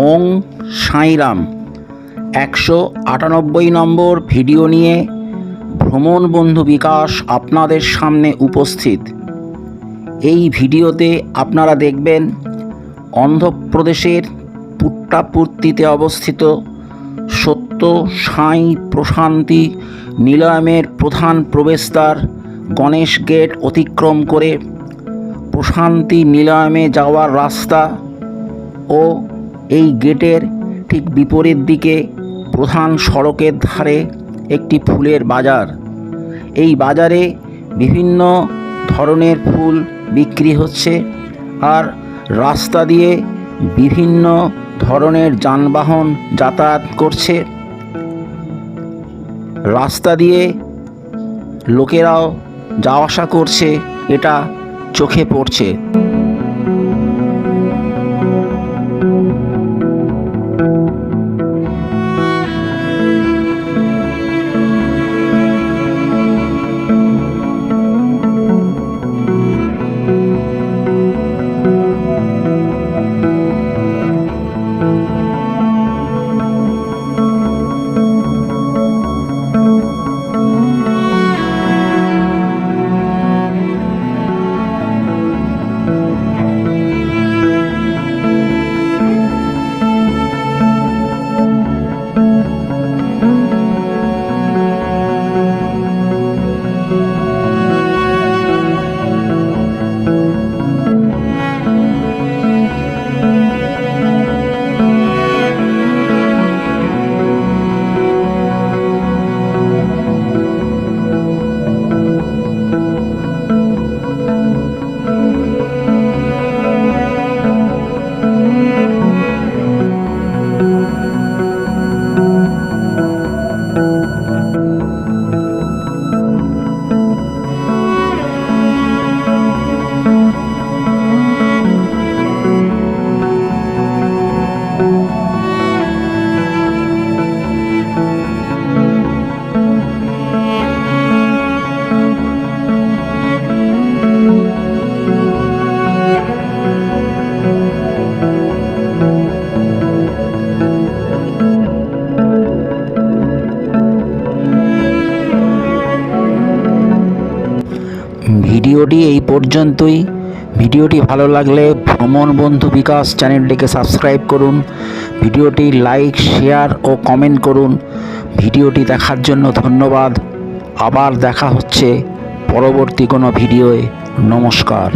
ওং সাঁইরাম। একশো আটানব্বই নম্বর ভিডিও নিয়ে ভ্রমণ বন্ধু বিকাশ আপনাদের সামনে উপস্থিত। এই ভিডিওতে আপনারা দেখবেন অন্ধ্রপ্রদেশের পুট্টাপুর্তিতে অবস্থিত সত্য সাঁই প্রশান্তি নিলয়মের প্রধান প্রবেশদ্বার গণেশ গেট অতিক্রম করে প্রশান্তি নিলয়মে যাওয়ার রাস্তা ও এই গেটের ঠিক বিপরীত দিকে প্রধান সড়কের ধারে একটি ফুলের বাজার। এই বাজারে বিভিন্ন ধরনের ফুল বিক্রি হচ্ছে আর রাস্তা দিয়ে বিভিন্ন ধরনের যানবাহন যাতায়াত করছে। রাস্তা দিয়ে লোকেরাও যাওয়া আসা করছে, এটা চোখে পড়ছে। ভিডিওটি এই পর্যন্তই। ভিডিওটি ভালো লাগলে ভ্রমণ বন্ধু বিকাশ চ্যানেলটিকে সাবস্ক্রাইব করুন। ভিডিওটি লাইক, শেয়ার ও কমেন্ট করুন। ভিডিওটি দেখার জন্য ধন্যবাদ। আবার দেখা হচ্ছে পরবর্তী কোনো ভিডিওয়ে। নমস্কার।